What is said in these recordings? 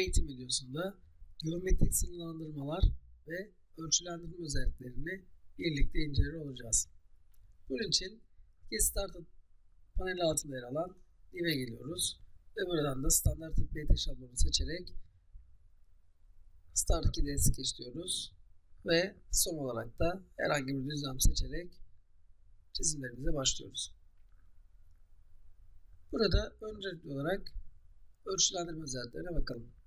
Bu eğitim videosunda geometrik sınırlandırmalar ve ölçülendirme özelliklerini birlikte inceler olacağız. Bunun için Get Started paneli altında yer alan Niv'e geliyoruz ve buradan da standart tip BT şablonu seçerek Start 2'de sketch diyoruz ve son olarak da herhangi bir düzlem seçerek çizimlerimize başlıyoruz. Burada öncelikli olarak ölçülendirme özelliklerine bakalım.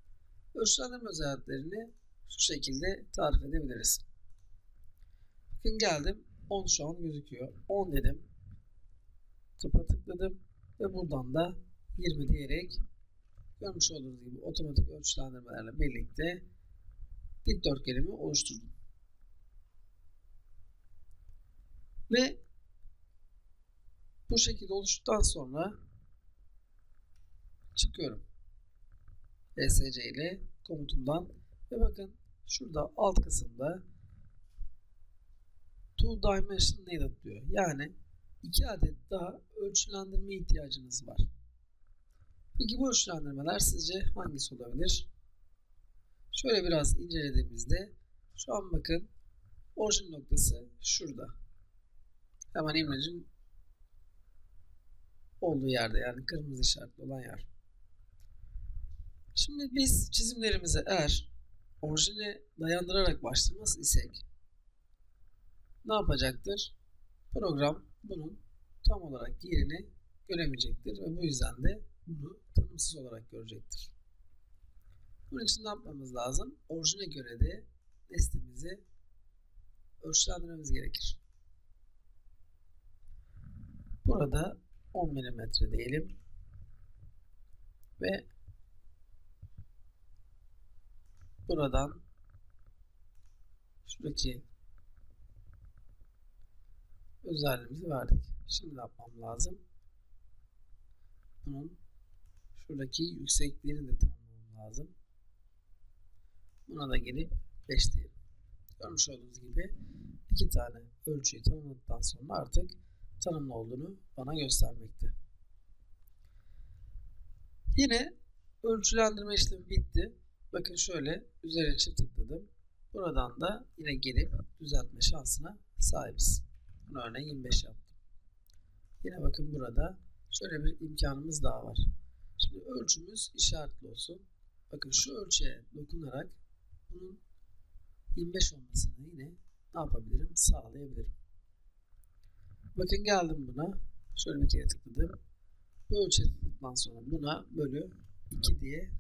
Ölçülendirme özelliklerini şu şekilde tarif edebiliriz. Bakın geldim 10 şu an gözüküyor. 10 dedim. Tıpa tıkladım ve buradan da 20 diyerek görmüş olduğunuz gibi otomatik ölçülendirmelerle birlikte dikdörtgenimi oluşturdum. Ve bu şekilde oluştuktan sonra çıkıyorum. ESC ile komutumdan ve bakın şurada alt kısımda two dimension needed diyor. Yani iki adet daha ölçülendirme ihtiyacınız var. Peki bu ölçülendirmeler sizce hangisi olabilir? Şöyle biraz incelediğimizde şu an bakın orijin noktası şurada. Hemen imlecin olduğu yerde yani kırmızı işaretli olan yer. Şimdi biz çizimlerimize eğer orijine dayandırarak başlamaz isek ne yapacaktır? Program bunun tam olarak yerini göremeyecektir ve bu yüzden de bunu tanımsız olarak görecektir. Bunun için ne yapmamız lazım? Orijine göre de nesnemizi ölçülendirmemiz gerekir. Burada 10 mm diyelim ve buradan şuradaki özelliğimizi verdik. Şimdi yapmam lazım? Bunun şuradaki yüksekliğini de tanımlamam lazım. Buna da gelip 5 diyelim. Görmüş olduğunuz gibi iki tane ölçüyü tanımladıktan sonra artık tanımlı olduğunu bana göstermekte. Yine ölçülendirme işlemi bitti. Bakın şöyle üzerine çift tıkladım. Buradan da yine gelip düzeltme şansına sahibiz. Bunu örneğin 25 yaptım. Yine bakın burada şöyle bir imkanımız daha var. Şimdi ölçümüz işaretli olsun. Bakın şu ölçüye dokunarak bunun 25 olmasını yine ne yapabilirim? Sağlayabilirim. Bakın geldim buna. Şöyle bir kere tıkladım. Bu ölçüye tıkladıktan sonra buna bölü 2 diye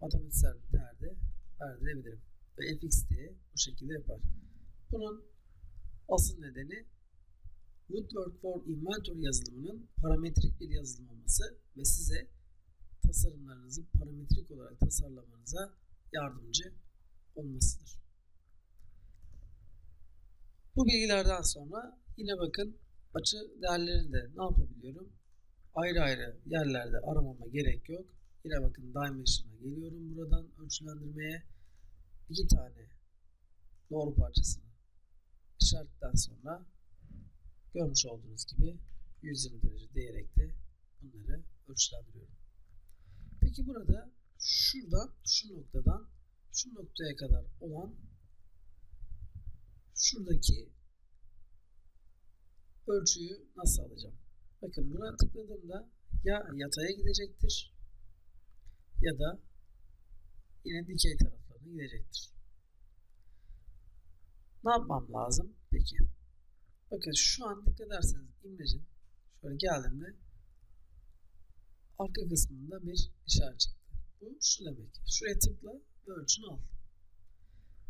matematiksel bir değerde verdirebilirim. Ve fx diye bu şekilde yapar. Bunun asıl nedeni Woodwork for Inventory yazılımının parametrik bir yazılım olması ve size tasarımlarınızı parametrik olarak tasarlamanıza yardımcı olmasıdır. Bu bilgilerden sonra yine bakın açı değerlerini de ne yapabiliyorum? Ayrı ayrı yerlerde aramama gerek yok. Yine bakın Dimension'a geliyorum buradan ölçülendirmeye. iki tane doğru parçasını işaretten sonra görmüş olduğunuz gibi 120 derece diyerek de bunları ölçülendiriyorum. Peki burada şuradan şu noktadan şu noktaya kadar olan şuradaki ölçüyü nasıl alacağım? Bakın buna tıkladığımda ya yataya gidecektir ya da yine dikey taraflarına gidecektir. Ne yapmam lazım? Peki. Bakın şu an dikkat ederseniz imlecin şöyle geldiğimde arka kısmında bir işaret çıktı. Bu şu demek. Şuraya tıkla ve ölçünü al.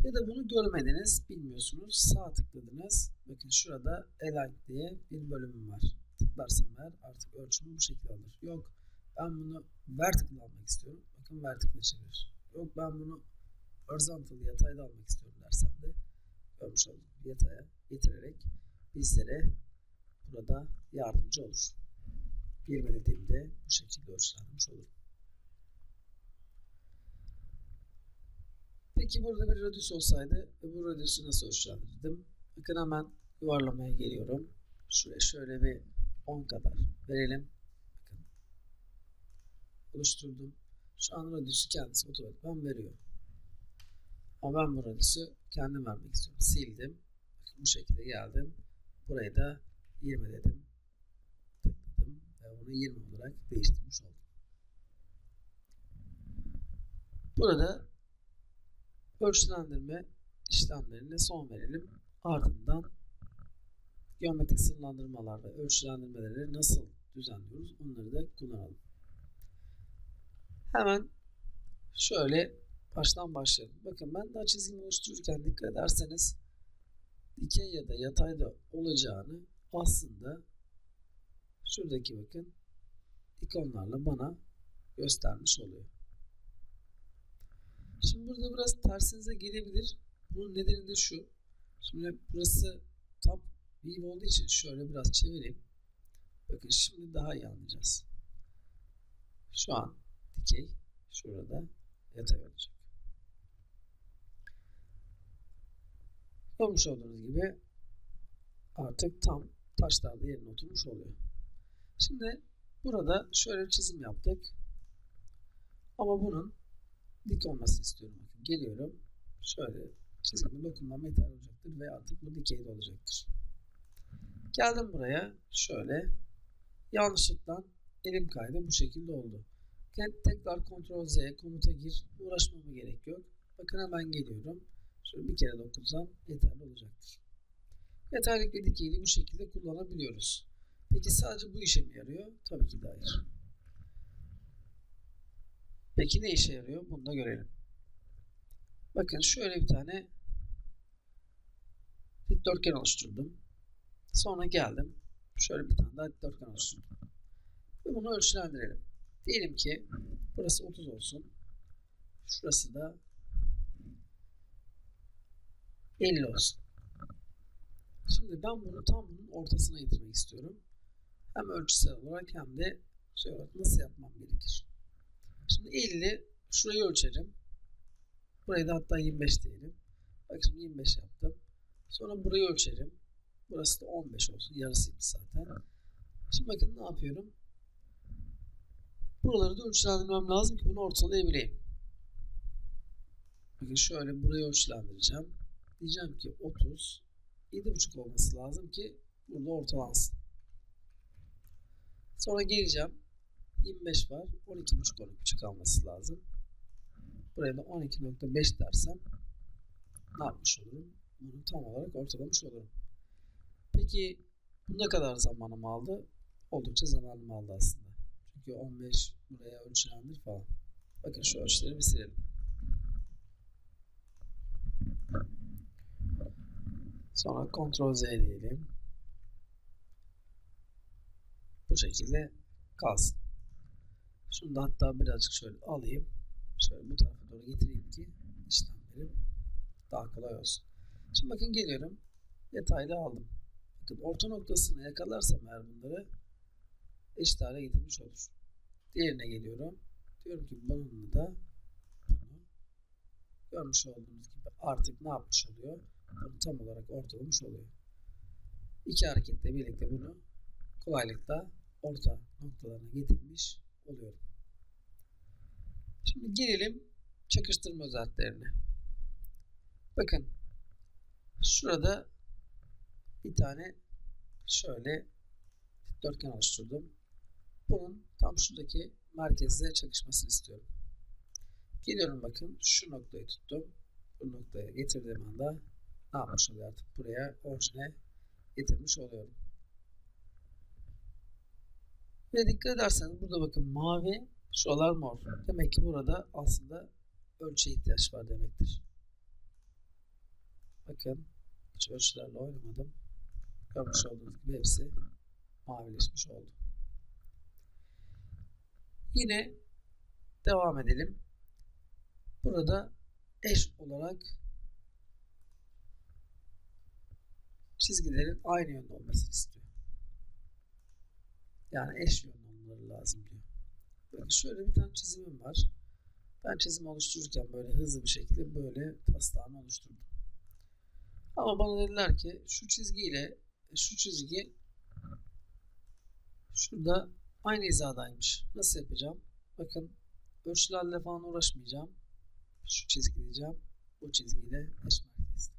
Ya da bunu görmediniz, bilmiyorsunuz. Sağ tıkladınız. Bakın şurada align diye bir bölümüm var. Tıklarsam eğer artık ölçümü bu şekilde alır. Yok ben bunu vertical almak istiyorum. Bakın vertical çevir. Yok ben bunu horizontal yatayda almak istiyorum dersem de görmüş oldum. Yataya getirerek bizlere burada yardımcı olur. Bir dediğimde bu şekilde ölçülenmiş olur. Peki burada bir radius olsaydı ve bu radiusu nasıl ölçülendirdim? Bakın hemen yuvarlamaya geliyorum. Şuraya şöyle bir 10 kadar verelim. Oluşturdum. Şu an radiusu kendisi otomatikman veriyor. Ama ben bu radiusu kendim vermek istiyorum. Sildim. Bu şekilde geldim. Burayı da 20 dedim. Tıkladım ve bunu 20 olarak değiştirmiş oldum. Burada ölçülendirme işlemlerine son verelim. Ardından geometrik sınırlandırmalar ve ölçülendirmeleri nasıl düzenliyoruz onları da kullanalım. Hemen şöyle baştan başlayalım. Bakın ben daha çizgimi oluştururken dikkat ederseniz dikey ya da yatayda olacağını aslında şuradaki bakın ikonlarla bana göstermiş oluyor. Şimdi burada biraz tersinize gelebilir. Bunun nedeni de şu. Şimdi burası top view olduğu için şöyle biraz çevireyim. Bakın şimdi daha iyi anlayacağız. Şu an dikey şurada yatay olacak. Görmüş olduğunuz gibi artık tam taşlarda yerine oturmuş oluyor. Şimdi burada şöyle bir çizim yaptık. Ama bunun dik olmasını istiyorum. Geliyorum. Şöyle çizgime dokunmam yeterli olacaktır ve artık bu dikeyde olacaktır. Geldim buraya. Şöyle yanlışlıkla elim kaydı. Bu şekilde oldu. Tekrar Ctrl Z komuta gir. Uğraşmama gerek yok. Bakın hemen geliyorum. Şöyle bir kere dokunsam yeterli olacaktır. Yeterlik ve dikeyliği bu şekilde kullanabiliyoruz. Peki sadece bu işe mi yarıyor? Tabii ki de hayır. Peki ne işe yarıyor? Bunu da görelim. Bakın şöyle bir tane dikdörtgen oluşturdum. Sonra geldim. Şöyle bir tane daha dikdörtgen oluşturdum. Ve bunu ölçülendirelim. Diyelim ki burası 30 olsun. Şurası da 50 olsun. Şimdi ben bunu tam bunun ortasına getirmek istiyorum. Hem ölçüsel olarak hem de şey olarak nasıl yapmam gerekir. Şimdi 50 şurayı ölçerim. Burayı da hatta 25 diyelim. Bak şimdi 25 yaptım. Sonra burayı ölçerim. Burası da 15 olsun. Yarısıymış zaten. Şimdi bakın ne yapıyorum. Buraları da ölçülendirmem lazım ki bunu ortalayabileyim. Bakın şöyle burayı ölçülendireceğim. Diyeceğim ki 30 7.5 olması lazım ki burada ortalansın. Sonra geleceğim. 25 var. 12.5 12.5 alması lazım. Buraya da 12.5 dersem ne yapmış olurum? Bunu tam olarak ortalamış olurum. Peki bu ne kadar zamanım aldı? Oldukça zamanım aldı aslında. Çünkü 15 buraya ölçülendir falan. Bakın şu ölçüleri bir silelim. Sonra Ctrl Z diyelim. Bu şekilde kalsın. Şunu da hatta birazcık şöyle alayım. Şöyle bu tarafa doğru getireyim ki işlemlerim daha kolay olsun. Şimdi bakın geliyorum. Detaylı aldım. Bakın orta noktasını yakalarsam eğer bunları eşit hale getirmiş olur. Diğerine geliyorum. Diyorum ki bununla da görmüş olduğunuz gibi artık ne yapmış oluyor? Bunu tam olarak ortalamış oluyor. İki hareketle birlikte bunu kolaylıkla orta noktalarına getirmiş oluyorum. Şimdi gelelim çakıştırma özelliklerine. Bakın şurada bir tane şöyle dikdörtgen oluşturdum. Bunun tam şuradaki merkezle çakışmasını istiyorum. Geliyorum bakın şu noktayı tuttum. Bu noktaya getirdiğim anda ne yapmış oluyor artık buraya orijine getirmiş oluyorum. Ve dikkat ederseniz burada bakın mavi şuralar mor. Demek ki burada aslında ölçüye ihtiyaç var demektir. Bakın hiç ölçülerle oynamadım. Görmüş olduğunuz gibi hepsi mavileşmiş oldu. Yine devam edelim. Burada eş olarak çizgilerin aynı yönde olmasını istiyor. Yani eş yönlü olmaları lazım diyor. Bakın şöyle bir tane çizimim var. Ben çizim oluştururken böyle hızlı bir şekilde böyle taslağını oluşturdum. Ama bana dediler ki şu çizgiyle şu çizgi şurada aynı hizadaymış. Nasıl yapacağım? Bakın ölçülerle falan uğraşmayacağım. Şu çizgi diyeceğim. Bu çizgiyle eş merkezli.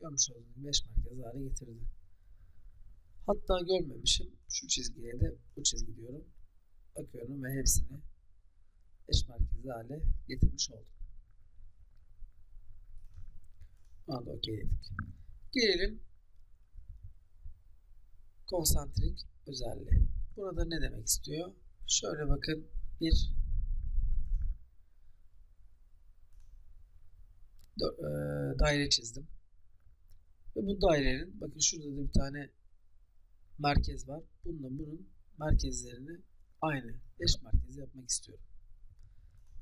Görmüş olduğunuz gibi eş merkez hale getirdi. Hatta görmemişim. Şu çizgiye de bu çizgi diyorum. Bakıyorum ve hepsini eş merkezli hale getirmiş oldum. Buna da okey dedik. Gelelim konsantrik özelliği. Burada ne demek istiyor? Şöyle bakın bir eee, daire çizdim. Ve bu dairenin bakın şurada da bir tane merkez var. Bununla bunun merkezlerini aynı eş merkezi yapmak istiyorum.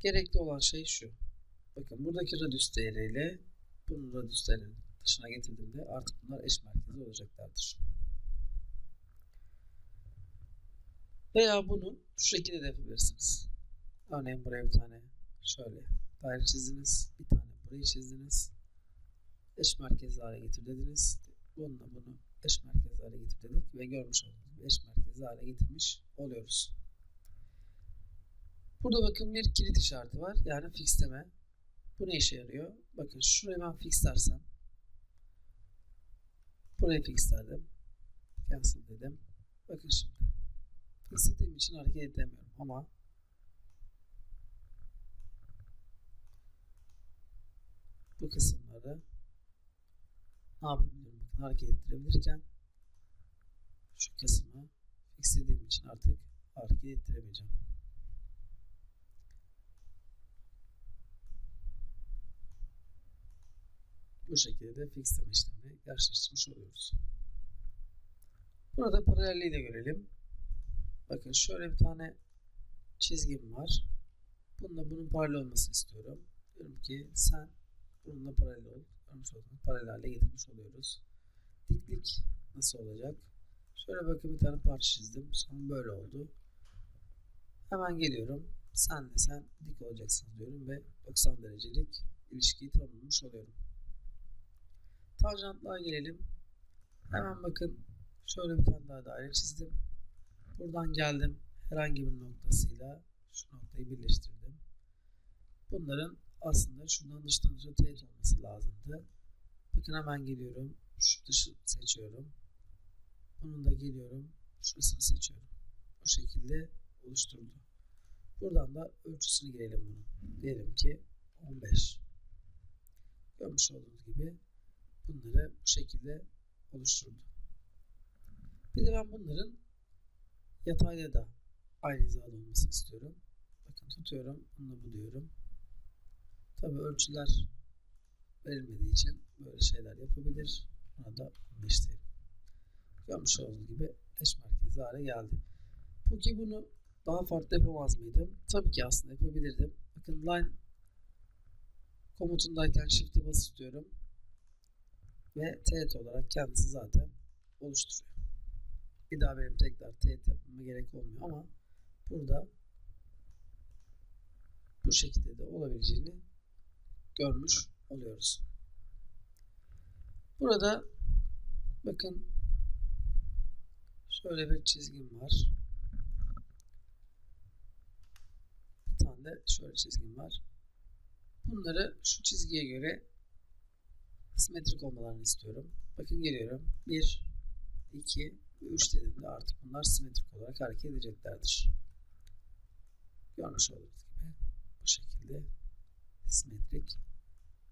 Gerekli olan şey şu. Bakın buradaki radius değeriyle bunun radius değerinin dışına getirdiğimde artık bunlar eş merkezi olacaklardır. Veya bunu şu şekilde de yapabilirsiniz. Örneğin buraya bir tane şöyle daire çizdiniz. Bir tane burayı çizdiniz. Eş merkezli hale getir dediniz. Bununla bunu eş merkezli hale getir dedik ve görmüş gibi eş merkezli hale getirmiş oluyoruz. Burada bakın bir kilit işareti var. Yani fixleme. Bu ne işe yarıyor? Bakın şuraya ben fix dersem buraya fix derdim. Cancel dedim. Bakın şimdi. İstediğim için hareket edemiyorum ama bu kısımları ne yapabilirim? Bakın hareket ettirebilirken şu kısmı istediğim için artık hareket ettiremeyeceğim. Bu şekilde de fixleme işlemi gerçekleştirmiş oluyoruz. Burada paralelliği de görelim. Bakın şöyle bir tane çizgim var. Bununla bunun paralel olmasını istiyorum. Diyorum ki sen bununla paralel ol. Görmüş olduğunuz paralel hale getirmiş oluyoruz. Diklik nasıl olacak? Şöyle bakın bir tane parça çizdim. Sonra böyle oldu. Hemen geliyorum. Senle sen dik olacaksın diyorum ve 90 derecelik ilişkiyi tanımlamış oluyorum. Tanjantlığa gelelim. Hemen bakın şöyle bir tane daha daire çizdim. Buradan geldim. Herhangi bir noktasıyla şu noktayı birleştirdim. Bunların aslında şundan dıştan dışa teğet olması lazımdı. Bakın hemen geliyorum. Şu dışı seçiyorum. Bunun da geliyorum. Şurasını seçiyorum. Bu şekilde oluşturdu. Buradan da ölçüsünü girelim bunun. Diyelim ki 15. Görmüş olduğunuz gibi bunları bu şekilde oluşturdu. Bir de ben bunların yatayda da aynı hizada olmasını istiyorum. Bakın tutuyorum, bunu buluyorum. Tabi ölçüler verilmediği için böyle şeyler yapabilir. Buna da 15 diyelim. Görmüş olduğunuz gibi eş merkezli hale geldi. Peki bunu daha farklı yapamaz mıydım? Tabii ki aslında yapabilirdim. Bakın line komutundayken shift'e basıp tutuyorum. Ve teğet olarak kendisi zaten oluşturuyor. Bir daha benim tekrar teğet yapmama gerek olmuyor ama burada bu şekilde de olabileceğini görmüş oluyoruz. Burada bakın şöyle bir çizgim var. Bir tane de şöyle çizgim var. Bunları şu çizgiye göre simetrik olmalarını istiyorum. Bakın geliyorum. 1, 2 ve 3 dediğimde artık bunlar simetrik olarak hareket edeceklerdir. Görmüş olduğunuz gibi bu şekilde simetrik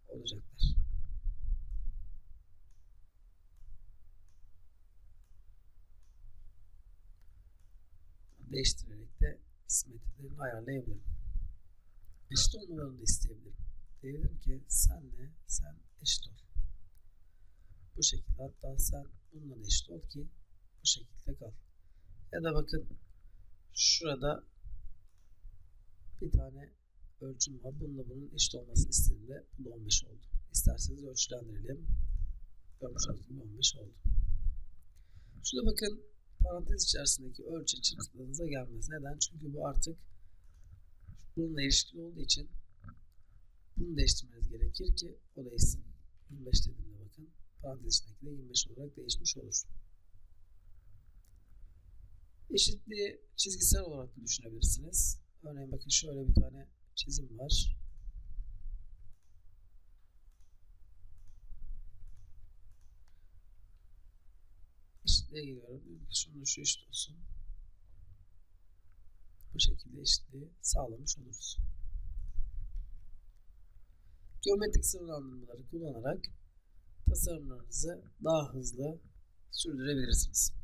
olacaklar. Değiştirerek de simetrilerini ayarlayabilirim. Eşit olmalarını da isteyebilirim. Diyebilirim ki senle sen eşit ol. Bu şekilde hatta sen bununla eşit ol ki bu şekilde kal. Ya da bakın şurada bir tane ölçüm var. Bununla bunun eşit olmasını istediğimde bu da 15 oldu. İsterseniz ölçülendirelim. Görmüş olduğunuz gibi 15 oldu. Şurada bakın parantez içerisindeki ölçü çıktığınıza gelmez. Neden? Çünkü bu artık bununla ilişkili olduğu için bunu değiştirmeniz gerekir ki o değişsin. 25 dediğimde bakın parantez içindeki de 25 olarak değişmiş olur. Eşitliği çizgisel olarak da düşünebilirsiniz. Örneğin bakın şöyle bir tane çizim var. Eşitliğe geliyorum. Şunun şu eşit olsun. Bu şekilde eşitliği sağlamış oluruz. Geometrik sınırlandırmaları kullanarak tasarımlarınızı daha hızlı sürdürebilirsiniz.